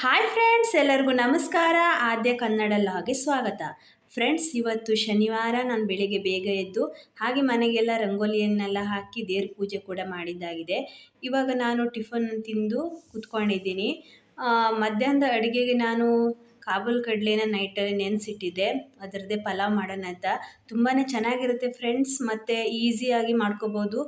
Hi friends ಎಲ್ಲರಿಗೂ ನಮಸ್ಕಾರ. ಆದ್ಯ ಕನ್ನಡ ಲಾಗೆ ಸ್ವಾಗತ. ಫ್ರೆಂಡ್ಸ್ ಇವತ್ತು ಶನಿವಾರ, ನಾನು ಬೆಳಿಗ್ಗೆ ಬೇಗ ಎದ್ದು, ಹಾಗೆ ಮನೆಗೆಲ್ಲ ರಂಗೋಲಿಯನ್ನೆಲ್ಲ ಹಾಕಿ ದೇವ್ರ ಪೂಜೆ ಕೂಡ ಮಾಡಿದ್ದಾಗಿದೆ. ಇವಾಗ ನಾನು ಟಿಫನ್ ತಿಂದು ಕೂತ್ಕೊಂಡಿದ್ದೀನಿ. ಮಧ್ಯಾಹ್ನದ ಅಡುಗೆಗೆ ನಾನು ಕಾಬೂಲ್ ಕಡಲೆನ ನೈಟಲ್ಲಿ ನೆನೆಸಿಟ್ಟಿದ್ದೆ. ಅದರದ್ದೇ ಪಲಾವ್ ಮಾಡೋಣ ಅಂತ. ತುಂಬಾ ಚೆನ್ನಾಗಿರುತ್ತೆ ಫ್ರೆಂಡ್ಸ್ ಮತ್ತು ಈಸಿಯಾಗಿ ಮಾಡ್ಕೋಬೋದು.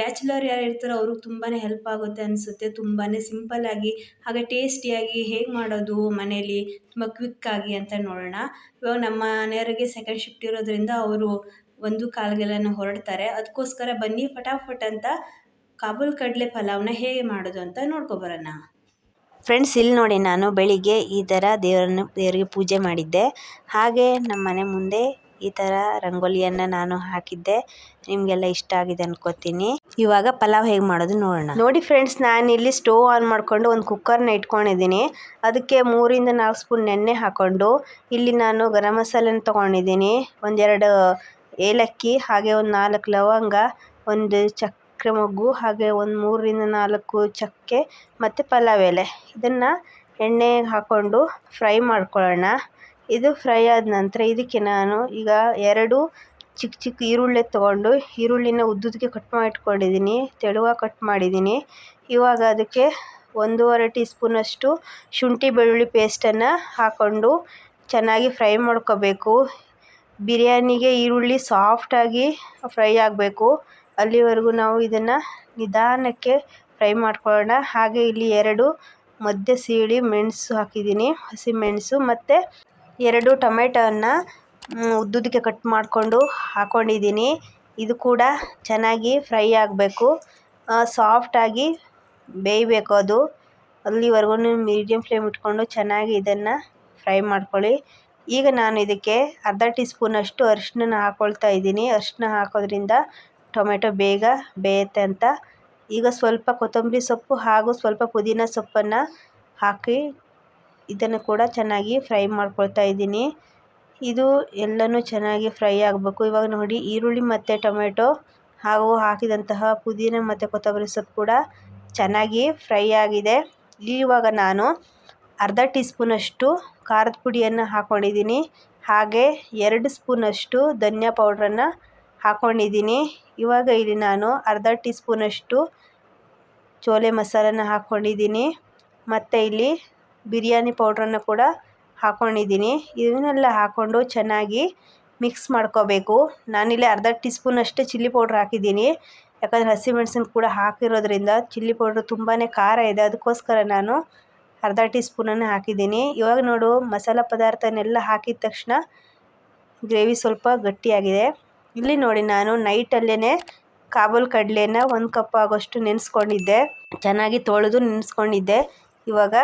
ಬ್ಯಾಚುಲರ್ ಯಾರು ಇರ್ತಾರೋ ಅವ್ರಿಗೆ ತುಂಬಾ ಹೆಲ್ಪ್ ಆಗುತ್ತೆ ಅನಿಸುತ್ತೆ. ತುಂಬಾ ಸಿಂಪಲ್ಲಾಗಿ ಹಾಗೆ ಟೇಸ್ಟಿಯಾಗಿ ಹೇಗೆ ಮಾಡೋದು ಮನೇಲಿ? ತುಂಬ ಕ್ವಿಕ್ಕಾಗಿ ಅಂತ ನೋಡೋಣ. ಇವಾಗ ನಮ್ಮ ಮನೆಯವರಿಗೆ ಸೆಕೆಂಡ್ ಶಿಫ್ಟ್ ಇರೋದ್ರಿಂದ ಅವರು ಒಂದು ಕಾಲ್ಗೆಲ್ಲ ಹೊರಡ್ತಾರೆ. ಅದಕ್ಕೋಸ್ಕರ ಬನ್ನಿ ಫಟಾಫಟ್ ಅಂತ ಕಾಬೂಲ್ ಕಡಲೆ ಪಲಾವ್ನ ಹೇಗೆ ಮಾಡೋದು ಅಂತ ನೋಡ್ಕೊಬರೋಣ ಫ್ರೆಂಡ್ಸ್ ಇಲ್ಲಿ ನೋಡಿ ನಾನು ಬೆಳಿಗ್ಗೆ ಈ ಥರ ದೇವರನ್ನು, ದೇವರಿಗೆ ಪೂಜೆ ಮಾಡಿದ್ದೆ. ಹಾಗೆ ನಮ್ಮ ಮನೆ ಮುಂದೆ ಈ ಥರ ರಂಗೋಲಿಯನ್ನು ನಾನು ಹಾಕಿದ್ದೆ. ನಿಮಗೆಲ್ಲ ಇಷ್ಟ ಆಗಿದೆ ಅನ್ಕೋತೀನಿ. ಇವಾಗ ಪಲಾವ್ ಹೇಗೆ ಮಾಡೋದು ನೋಡೋಣ. ನೋಡಿ ಫ್ರೆಂಡ್ಸ್ ನಾನು ಇಲ್ಲಿ ಸ್ಟೋವ್ ಆನ್ ಮಾಡಿಕೊಂಡು ಒಂದು ಕುಕ್ಕರ್ನ ಇಟ್ಕೊಂಡಿದ್ದೀನಿ. ಅದಕ್ಕೆ ಮೂರಿಂದ ನಾಲ್ಕು ಸ್ಪೂನ್ ನೆನ್ನೆ ಹಾಕ್ಕೊಂಡು ಇಲ್ಲಿ ನಾನು ಗರಂ ಮಸಾಲೆನ ತೊಗೊಂಡಿದ್ದೀನಿ. ಒಂದೆರಡು ಏಲಕ್ಕಿ, ಹಾಗೆ ಒಂದು ನಾಲ್ಕು ಲವಂಗ, ಒಂದು ಚಕ್ರ ಮೊಗ್ಗು ಹಾಗೆ ಒಂದು ಮೂರರಿಂದ ನಾಲ್ಕು ಚಕ್ಕೆ ಮತ್ತು ಪಲಾವ್ ಎಲೆ ಇದನ್ನು ಎಣ್ಣೆಗೆ ಹಾಕ್ಕೊಂಡು ಫ್ರೈ ಮಾಡ್ಕೊಳ್ಳೋಣ. ಇದು ಫ್ರೈ ಆದ ನಂತರ ಇದಕ್ಕೆ ನಾನು ಈಗ ಎರಡು ಚಿಕ್ಕ ಚಿಕ್ಕ ಈರುಳ್ಳಿ ತೊಗೊಂಡು ಈರುಳ್ಳಿನ ಉದ್ದುದಕ್ಕೆ ಕಟ್ ಮಾಡಿ ಇಟ್ಕೊಂಡಿದ್ದೀನಿ ತೆಳುವಾಗಿ ಕಟ್ ಮಾಡಿದ್ದೀನಿ ಇವಾಗ ಅದಕ್ಕೆ ಒಂದೂವರೆ ಟೀ ಸ್ಪೂನಷ್ಟು ಶುಂಠಿ ಬೆಳ್ಳುಳ್ಳಿ ಪೇಸ್ಟನ್ನು ಹಾಕ್ಕೊಂಡು ಚೆನ್ನಾಗಿ ಫ್ರೈ ಮಾಡ್ಕೋಬೇಕು. ಬಿರಿಯಾನಿಗೆ ಈರುಳ್ಳಿ ಸಾಫ್ಟಾಗಿ ಫ್ರೈ ಆಗಬೇಕು. ಅಲ್ಲಿವರೆಗೂ ನಾವು ಇದನ್ನು ನಿಧಾನಕ್ಕೆ ಫ್ರೈ ಮಾಡ್ಕೊಳ್ಳೋಣ. ಹಾಗೆ ಇಲ್ಲಿ ಎರಡು ಮಧ್ಯ ಸೀಳಿ ಮೆಣಸು ಹಾಕಿದ್ದೀನಿ ಹಸಿಮೆಣಸು ಮತ್ತು ಎರಡು ಟೊಮೆಟೊವನ್ನು ಉದ್ದುದಕ್ಕೆ ಕಟ್ ಮಾಡಿಕೊಂಡು ಹಾಕ್ಕೊಂಡಿದ್ದೀನಿ ಇದು ಕೂಡ ಚೆನ್ನಾಗಿ ಫ್ರೈ ಆಗಬೇಕು. ಸಾಫ್ಟಾಗಿ ಬೇಯಬೇಕು ಅದು. ಅಲ್ಲಿವರೆಗೂ ಮೀಡಿಯಮ್ ಫ್ಲೇಮ್ ಇಟ್ಕೊಂಡು ಚೆನ್ನಾಗಿ ಇದನ್ನು ಫ್ರೈ ಮಾಡ್ಕೊಳ್ಳಿ. ಈಗ ನಾನು ಇದಕ್ಕೆ ಅರ್ಧ ಟೀ ಸ್ಪೂನಷ್ಟು ಅರಿಶಿನ ಹಾಕ್ಕೊಳ್ತಾ ಇದ್ದೀನಿ. ಅರಿಶಿನ ಹಾಕೋದ್ರಿಂದ ಟೊಮೆಟೊ ಬೇಗ ಬೇಯುತ್ತೆ ಅಂತ. ಈಗ ಸ್ವಲ್ಪ ಕೊತ್ತಂಬರಿ ಸೊಪ್ಪು ಹಾಗೂ ಸ್ವಲ್ಪ ಪುದೀನ ಸೊಪ್ಪನ್ನು ಹಾಕಿ ಇದನ್ನು ಕೂಡ ಚೆನ್ನಾಗಿ ಫ್ರೈ ಮಾಡ್ಕೊಳ್ತಾ ಇದ್ದೀನಿ. ಇದು ಎಲ್ಲನೂ ಚೆನ್ನಾಗಿ ಫ್ರೈ ಆಗಬೇಕು. ಇವಾಗ ನೋಡಿ ಈರುಳ್ಳಿ ಮತ್ತು ಟೊಮೆಟೊ ಹಾಗೂ ಹಾಕಿದಂತಹ ಪುದೀನ ಮತ್ತು ಕೊತ್ತಂಬರಿ ಸೊಪ್ಪು ಕೂಡ ಚೆನ್ನಾಗಿ ಫ್ರೈ ಆಗಿದೆ. ಇವಾಗ ನಾನು ಅರ್ಧ ಟೀ ಸ್ಪೂನಷ್ಟು ಖಾರದ ಪುಡಿಯನ್ನು ಹಾಕ್ಕೊಂಡಿದ್ದೀನಿ ಹಾಗೆ ಎರಡು ಸ್ಪೂನಷ್ಟು ಧನಿಯಾ ಪೌಡ್ರನ್ನು ಹಾಕ್ಕೊಂಡಿದ್ದೀನಿ ಇವಾಗ ಇಲ್ಲಿ ನಾನು ಅರ್ಧ ಟೀ ಸ್ಪೂನಷ್ಟು ಚೋಲೆ ಮಸಾಲನ ಹಾಕ್ಕೊಂಡಿದ್ದೀನಿ ಮತ್ತು ಇಲ್ಲಿ ಬಿರಿಯಾನಿ ಪೌಡ್ರನ್ನು ಕೂಡ ಹಾಕ್ಕೊಂಡಿದ್ದೀನಿ ಇದನ್ನೆಲ್ಲ ಹಾಕ್ಕೊಂಡು ಚೆನ್ನಾಗಿ ಮಿಕ್ಸ್ ಮಾಡ್ಕೋಬೇಕು. ನಾನಿಲ್ಲಿ ಅರ್ಧ ಟೀ ಸ್ಪೂನಷ್ಟು ಚಿಲ್ಲಿ ಪೌಡ್ರ್ ಹಾಕಿದ್ದೀನಿ. ಯಾಕಂದರೆ ಹಸಿಮೆಣಸಿನ ಕೂಡ ಹಾಕಿರೋದ್ರಿಂದ ಚಿಲ್ಲಿ ಪೌಡ್ರ್ ತುಂಬಾ ಖಾರ ಇದೆ. ಅದಕ್ಕೋಸ್ಕರ ನಾನು ಅರ್ಧ ಟೀ ಸ್ಪೂನನ್ನು ಹಾಕಿದ್ದೀನಿ. ಇವಾಗ ನೋಡು, ಮಸಾಲ ಪದಾರ್ಥನೆಲ್ಲ ಹಾಕಿದ ತಕ್ಷಣ ಗ್ರೇವಿ ಸ್ವಲ್ಪ ಗಟ್ಟಿಯಾಗಿದೆ. ಇಲ್ಲಿ ನೋಡಿ ನಾನು ನೈಟಲ್ಲೇ ಕಾಬೂಲ್ ಕಡಲೆನ ಒಂದು ಕಪ್ ಆಗೋಷ್ಟು ನೆನೆಸ್ಕೊಂಡಿದ್ದೆ. ಚೆನ್ನಾಗಿ ತೊಳೆದು ನೆನೆಸ್ಕೊಂಡಿದ್ದೆ. ಇವಾಗ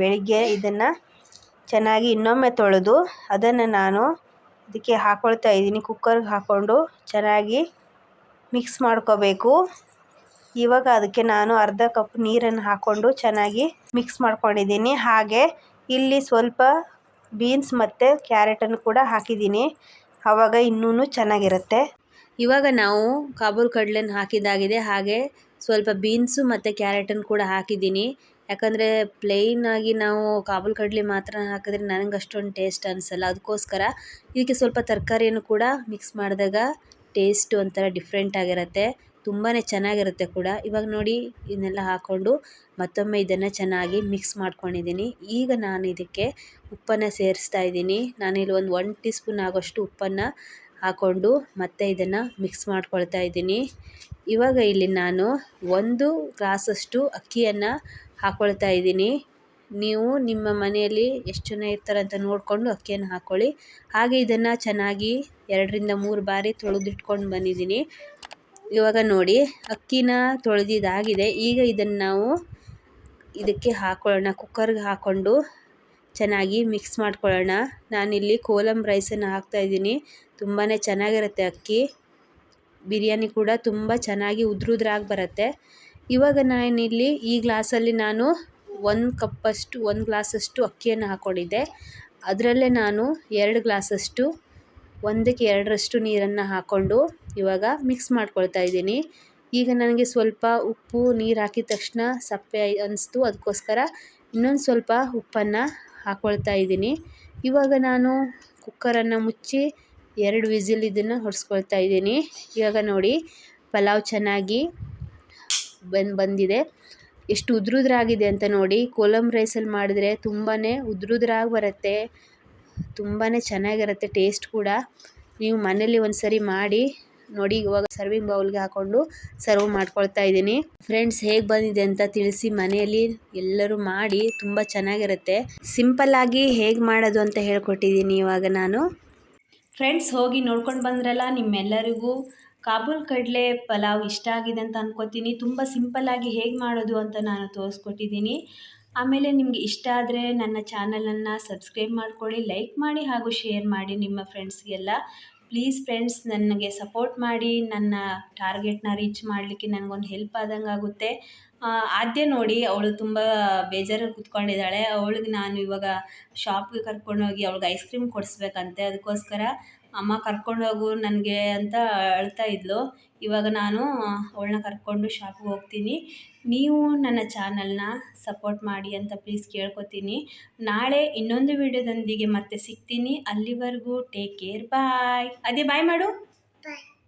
ಬೆಳಿಗ್ಗೆ ಇದನ್ನು ಚೆನ್ನಾಗಿ ಇನ್ನೊಮ್ಮೆ ತೊಳೆದು ಅದನ್ನು ನಾನು ಇದಕ್ಕೆ ಹಾಕ್ಕೊಳ್ತಾ ಇದ್ದೀನಿ. ಕುಕ್ಕರ್ಗೆ ಹಾಕ್ಕೊಂಡು ಚೆನ್ನಾಗಿ ಮಿಕ್ಸ್ ಮಾಡ್ಕೋಬೇಕು. ಇವಾಗ ಅದಕ್ಕೆ ನಾನು ಅರ್ಧ ಕಪ್ ನೀರನ್ನು ಹಾಕ್ಕೊಂಡು ಚೆನ್ನಾಗಿ ಮಿಕ್ಸ್ ಮಾಡ್ಕೊಂಡಿದ್ದೀನಿ. ಹಾಗೆ ಇಲ್ಲಿ ಸ್ವಲ್ಪ ಬೀನ್ಸ್ ಮತ್ತು ಕ್ಯಾರೆಟನ್ನು ಕೂಡ ಹಾಕಿದ್ದೀನಿ. ಆವಾಗ ಇನ್ನೂ ಚೆನ್ನಾಗಿರುತ್ತೆ. ಇವಾಗ ನಾವು ಕಾಬೂಲ್ ಕಡಲೆನ ಹಾಕಿದ್ದಾಗಿದೆ. ಹಾಗೆ ಸ್ವಲ್ಪ ಬೀನ್ಸು ಮತ್ತು ಕ್ಯಾರೆಟನ್ನು ಕೂಡ ಹಾಕಿದ್ದೀನಿ. ಯಾಕಂದರೆ ಪ್ಲೈನಾಗಿ ನಾವು ಕಾಬೂಲ್ ಕಡಲೆ ಮಾತ್ರ ಹಾಕಿದ್ರೆ ನನಗೆ ಅಷ್ಟೊಂದು ಟೇಸ್ಟ್ ಅನಿಸಲ್ಲ. ಅದಕ್ಕೋಸ್ಕರ ಇದಕ್ಕೆ ಸ್ವಲ್ಪ ತರಕಾರಿಯನ್ನು ಕೂಡ ಮಿಕ್ಸ್ ಮಾಡಿದಾಗ ಟೇಸ್ಟ್ ಒಂಥರ ಡಿಫ್ರೆಂಟ್ ಆಗಿರುತ್ತೆ. ತುಂಬಾ ಚೆನ್ನಾಗಿರುತ್ತೆ ಕೂಡ. ಇವಾಗ ನೋಡಿ, ಇದನ್ನೆಲ್ಲ ಹಾಕ್ಕೊಂಡು ಮತ್ತೊಮ್ಮೆ ಇದನ್ನು ಚೆನ್ನಾಗಿ ಮಿಕ್ಸ್ ಮಾಡ್ಕೊಂಡಿದ್ದೀನಿ. ಈಗ ನಾನು ಇದಕ್ಕೆ ಉಪ್ಪನ್ನು ಸೇರಿಸ್ತಾ ಇದ್ದೀನಿ. ನಾನಿಲ್ಲಿ ಒಂದು ಒನ್ ಟೀ ಸ್ಪೂನ್ ಆಗೋಷ್ಟು ಉಪ್ಪನ್ನು ಹಾಕ್ಕೊಂಡು ಮತ್ತೆ ಇದನ್ನು ಮಿಕ್ಸ್ ಮಾಡ್ಕೊಳ್ತಾ ಇದ್ದೀನಿ. ಇವಾಗ ಇಲ್ಲಿ ನಾನು ಒಂದು ಗ್ಲಾಸಷ್ಟು ಅಕ್ಕಿಯನ್ನು ಹಾಕ್ಕೊಳ್ತಾ ಇದ್ದೀನಿ. ನೀವು ನಿಮ್ಮ ಮನೆಯಲ್ಲಿ ಎಷ್ಟು ಜನ ಅಂತ ನೋಡಿಕೊಂಡು ಅಕ್ಕಿಯನ್ನು ಹಾಕ್ಕೊಳ್ಳಿ ಹಾಗೆ ಇದನ್ನು ಚೆನ್ನಾಗಿ ಎರಡರಿಂದ ಮೂರು ಬಾರಿ ತೊಳೆದಿಟ್ಕೊಂಡು ಬಂದಿದ್ದೀನಿ. ಇವಾಗ ನೋಡಿ, ಅಕ್ಕಿನ ತೊಳೆದಿದ್ದಾಗಿದೆ. ಈಗ ಇದನ್ನು ನಾವು ಇದಕ್ಕೆ ಹಾಕ್ಕೊಳ್ಳೋಣ ಕುಕ್ಕರ್ಗೆ ಹಾಕ್ಕೊಂಡು ಚೆನ್ನಾಗಿ ಮಿಕ್ಸ್ ಮಾಡ್ಕೊಳ್ಳೋಣ. ನಾನಿಲ್ಲಿ ಕೋಲಮ್ ರೈಸನ್ನು ಹಾಕ್ತಾಯಿದ್ದೀನಿ ತುಂಬಾ ಚೆನ್ನಾಗಿರುತ್ತೆ ಅಕ್ಕಿ. ಬಿರಿಯಾನಿ ಕೂಡ ತುಂಬ ಚೆನ್ನಾಗಿ ಉದ್ರುದ್ರಾಗಿ ಬರುತ್ತೆ. ಇವಾಗ ನಾನಿಲ್ಲಿ ಈ ಗ್ಲಾಸಲ್ಲಿ ನಾನು ಒಂದು ಕಪ್ಪಷ್ಟು ಒಂದು ಗ್ಲಾಸಷ್ಟು ಅಕ್ಕಿಯನ್ನು ಹಾಕ್ಕೊಂಡಿದ್ದೆ ಅದರಲ್ಲೇ ನಾನು ಎರಡು ಗ್ಲಾಸಷ್ಟು ಒಂದಕ್ಕೆ ಎರಡರಷ್ಟು ನೀರನ್ನು ಹಾಕ್ಕೊಂಡು ಇವಾಗ ಮಿಕ್ಸ್ ಮಾಡ್ಕೊಳ್ತಾ ಇದ್ದೀನಿ. ಈಗ ನನಗೆ ಸ್ವಲ್ಪ ಉಪ್ಪು, ನೀರು ಹಾಕಿದ ತಕ್ಷಣ ಸಪ್ಪೆ ಅನ್ನಿಸ್ತು ಅದಕ್ಕೋಸ್ಕರ ಇನ್ನೊಂದು ಸ್ವಲ್ಪ ಉಪ್ಪನ್ನು ಹಾಕ್ಕೊಳ್ತಾ ಇದ್ದೀನಿ. ಇವಾಗ ನಾನು ಕುಕ್ಕರನ್ನು ಮುಚ್ಚಿ ಎರಡು ವಿಸಿಲ್ ಇದನ್ನು ಹೊಡೆಸ್ಕೊಳ್ತಾ ಇದ್ದೀನಿ. ಇವಾಗ ನೋಡಿ, ಪಲಾವ್ ಚೆನ್ನಾಗಿ ಬಂದು ಬಂದಿದೆ. ಎಷ್ಟು ಉದ್ರುದ್ರಾಗಿದೆ ಅಂತ ನೋಡಿ ಕೋಲಮ್ ರೈಸಲ್ಲಿ ಮಾಡಿದ್ರೆ ತುಂಬಾ ಉದ್ರುದ್ರಾಗಿ ಬರುತ್ತೆ. ತುಂಬಾ ಚೆನ್ನಾಗಿರುತ್ತೆ ಟೇಸ್ಟ್ ಕೂಡ. ನೀವು ಮನೇಲಿ ಒಂದು ಸರಿ ಮಾಡಿ, ನೋಡಿ ಇವಾಗ ಸರ್ವಿಂಗ್ ಬೌಲ್ಗೆ ಹಾಕ್ಕೊಂಡು ಸರ್ವ್ ಮಾಡ್ಕೊಳ್ತಾ ಇದ್ದೀನಿ. ಫ್ರೆಂಡ್ಸ್ ಹೇಗೆ ಬಂದಿದೆ ಅಂತ ತಿಳಿಸಿ ಮನೆಯಲ್ಲಿ ಎಲ್ಲರೂ ಮಾಡಿ, ತುಂಬ ಚೆನ್ನಾಗಿರುತ್ತೆ. ಸಿಂಪಲ್ ಆಗಿ ಹೇಗೆ ಮಾಡೋದು ಅಂತ ಹೇಳ್ಕೊಟ್ಟಿದ್ದೀನಿ ಇವಾಗ ನಾನು. ಫ್ರೆಂಡ್ಸ್ ಹೋಗಿ ನೋಡ್ಕೊಂಡು ಬಂದ್ರಲ್ಲ ನಿಮ್ಮೆಲ್ಲರಿಗೂ. ಕಾಬೂಲ್ ಕಡಲೆ ಪಲಾವ್ ಇಷ್ಟ ಆಗಿದೆ ಅಂತ ಅನ್ಕೋತೀನಿ. ತುಂಬ ಸಿಂಪಲ್ಲಾಗಿ ಹೇಗೆ ಮಾಡೋದು ಅಂತ ನಾನು ತೋರಿಸ್ಕೊಟ್ಟಿದ್ದೀನಿ. ಆಮೇಲೆ ನಿಮಗೆ ಇಷ್ಟ ಆದರೆ ನನ್ನ ಚಾನಲನ್ನು ಸಬ್ಸ್ಕ್ರೈಬ್ ಮಾಡ್ಕೊಳ್ಳಿ, ಲೈಕ್ ಮಾಡಿ ಹಾಗೂ ಶೇರ್ ಮಾಡಿ ನಿಮ್ಮ ಫ್ರೆಂಡ್ಸ್ಗೆಲ್ಲ. ಪ್ಲೀಸ್ ಫ್ರೆಂಡ್ಸ್, ನನಗೆ ಸಪೋರ್ಟ್ ಮಾಡಿ, ನನ್ನ ಟಾರ್ಗೆಟ್ನ ರೀಚ್ ಮಾಡಲಿಕ್ಕೆ ನನಗೊಂದು ಹೆಲ್ಪ್ ಆದಂಗೆ ಆಗುತ್ತೆ. ಆದ್ಯ ನೋಡಿ, ಅವಳು ತುಂಬ ಬೇಜಾರಲ್ಲಿ ಕುತ್ಕೊಂಡಿದ್ದಾಳೆ. ಅವಳಿಗೆ ನಾನು ಇವಾಗ ಶಾಪ್ಗೆ ಕರ್ಕೊಂಡೋಗಿ ಅವಳಿಗೆ ಐಸ್ ಕ್ರೀಮ್ ಕೊಡಿಸ್ಬೇಕಂತೆ. ಅದಕ್ಕೋಸ್ಕರ ಅಮ್ಮ ಕರ್ಕೊಂಡೋಗು ನನಗೆ ಅಂತ ಅಳ್ತಾ ಇದ್ಲು. ಇವಾಗ ನಾನು ಅವಳನ್ನ ಕರ್ಕೊಂಡು ಶಾಪಿಗೆ ಹೋಗ್ತೀನಿ. ನೀವು ನನ್ನ ಚಾನಲ್ನ ಸಪೋರ್ಟ್ ಮಾಡಿ ಅಂತ ಪ್ಲೀಸ್ ಕೇಳ್ಕೊತೀನಿ. ನಾಳೆ ಇನ್ನೊಂದು ವಿಡಿಯೋದೊಂದಿಗೆ ಮತ್ತೆ ಸಿಗ್ತೀನಿ. ಅಲ್ಲಿವರೆಗೂ ಟೇಕ್ ಕೇರ್ ಬಾಯ್ ಅದೇ ಬಾಯ್ ಮಾಡು. Bye.